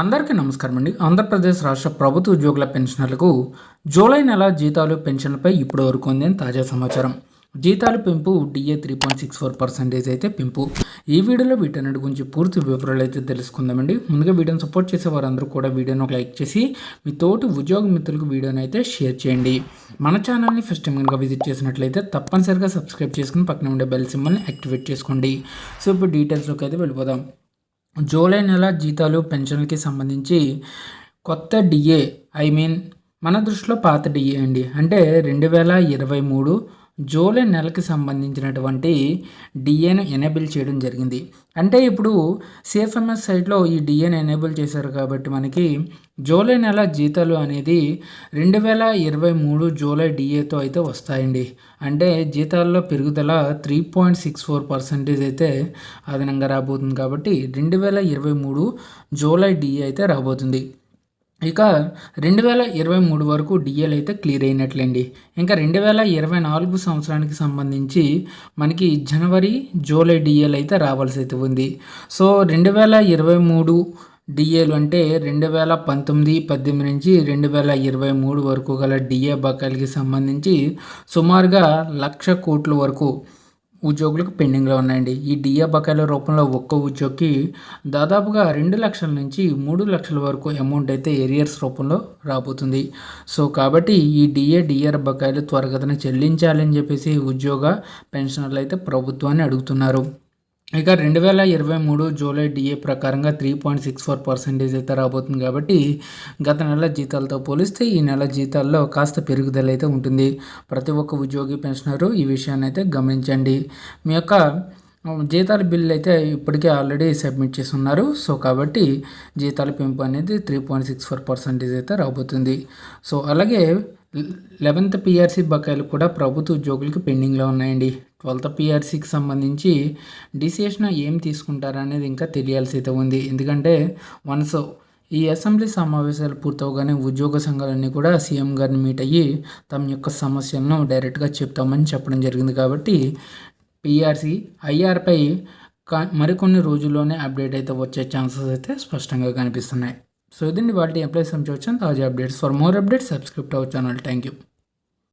అందరికీ నమస్కారం అండి. ఆంధ్రప్రదేశ్ రాష్ట్ర ప్రభుత్వ ఉద్యోగుల పెన్షనర్లకు జూలై నెల జీతాలు పెన్షన్లపై ఇప్పటి వరకు ఉందని తాజా సమాచారం. జీతాలు పెంపు DA three point six four percentage అయితే పెంపు. ఈ వీడియోలో వీటన్నిటి గురించి పూర్తి వివరాలు అయితే తెలుసుకుందామండి. ముందుగా వీడియోని సపోర్ట్ చేసే వారందరూ కూడా వీడియోని ఒక లైక్ చేసి మీ తోటి ఉద్యోగ మిత్రులకు వీడియోని అయితే షేర్ చేయండి. మన ఛానల్ని ఫస్ట్ టైం కనుక విజిట్ చేసినట్లయితే తప్పనిసరిగా సబ్స్క్రైబ్ చేసుకుని పక్కన ఉండే బెల్ సింబల్ని యాక్టివేట్ చేసుకోండి. సో ఇప్పుడు డీటెయిల్స్లోకి అయితే వెళ్ళిపోదాం. జూలై నెల జీతాలు పెన్షన్లకి సంబంధించి కొత్త డిఏ ఐ మీన్ మన దృష్టిలో పాత డిఏ అండి. అంటే రెండు వేల ఇరవై మూడు జూలై నెలకి సంబంధించినటువంటి డిఏను ఎనేబుల్ చేయడం జరిగింది. అంటే ఇప్పుడు సిఎఫ్ఎంఎస్ సైట్లో ఈ డిఏను ఎనేబుల్ చేశారు కాబట్టి మనకి జూలై నెల జీతాలు అనేది రెండు వేల ఇరవై మూడు జూలై డిఏతో అయితే వస్తాయండి. అంటే జీతాల్లో పెరుగుదల three point six four percentage అయితే అదనంగా రాబోతుంది కాబట్టి రెండు వేల ఇరవై మూడు జూలై డిఏ అయితే రాబోతుంది. ఇక రెండు వేల ఇరవై మూడు వరకు డిఎల్ అయితే క్లియర్ అయినట్లండి. ఇంకా రెండు వేల ఇరవై నాలుగు సంవత్సరానికి సంబంధించి మనకి జనవరి జూలై డిఎల్ అయితే రావాల్సి అయితే ఉంది. సో రెండు వేల ఇరవై మూడు డిఏలు అంటే రెండు వేల పంతొమ్మిది పద్దెనిమిది నుంచి రెండు వేల ఇరవై మూడు వరకు గల డిఏ బకాయిలకి సంబంధించి సుమారుగా లక్ష కోట్ల వరకు ఉద్యోగులకు పెండింగ్లో ఉన్నాయండి. ఈ డిఏ బకాయిల రూపంలో ఒక్క ఉద్యోగికి దాదాపుగా రెండు లక్షల నుంచి మూడు లక్షల వరకు అమౌంట్ అయితే ఏరియర్స్ రూపంలో రాబోతుంది. సో కాబట్టి ఈ డిఏ డిఆర్ బకాయిలు త్వరగతిన చెల్లించాలని చెప్పేసి ఉద్యోగ పెన్షనర్లు అయితే ప్రభుత్వాన్ని అడుగుతున్నారు. ఇక రెండు వేల ఇరవై మూడు జూలై డిఏ ప్రకారంగా three point six four percentage అయితే రాబోతుంది కాబట్టి గత నెల జీతాలతో పోలిస్తే ఈ నెల జీతాల్లో కాస్త పెరుగుదల అయితే ఉంటుంది. ప్రతి ఒక్క ఉద్యోగి పెన్షనరు ఈ విషయాన్ని అయితే గమనించండి. మీ యొక్క జీతాల బిల్లు అయితే ఇప్పటికే ఆల్రెడీ సబ్మిట్ చేసి ఉన్నారు సో కాబట్టి జీతాల పెంపు అనేది three point six four percentage అయితే రాబోతుంది. సో అలాగే లెవెన్త్ పిఆర్సీ బకాయిలు కూడా ప్రభుత్వ ఉద్యోగులకు పెండింగ్లో ఉన్నాయండి. ట్వెల్త్ పిఆర్సీకి సంబంధించి డిసిషన్ ఏం తీసుకుంటారనేది ఇంకా తెలియాల్సి అయితే ఉంది. ఎందుకంటే వన్స్ ఈ అసెంబ్లీ సమావేశాలు పూర్తవగానే ఉద్యోగ సంఘాలన్నీ కూడా సీఎం గారిని మీట్ అయ్యి తమ యొక్క సమస్యలను డైరెక్ట్గా చెప్తామని చెప్పడం జరిగింది కాబట్టి పిఆర్సీ ఐఆర్పై మరికొన్ని రోజుల్లోనే అప్డేట్ అయితే వచ్చే ఛాన్సెస్ అయితే స్పష్టంగా కనిపిస్తున్నాయి. సో ఇదండి వాటి ఎంప్లాయీస్ సంబంధించి తాజా updates. For more updates subscribe our channel. Thank you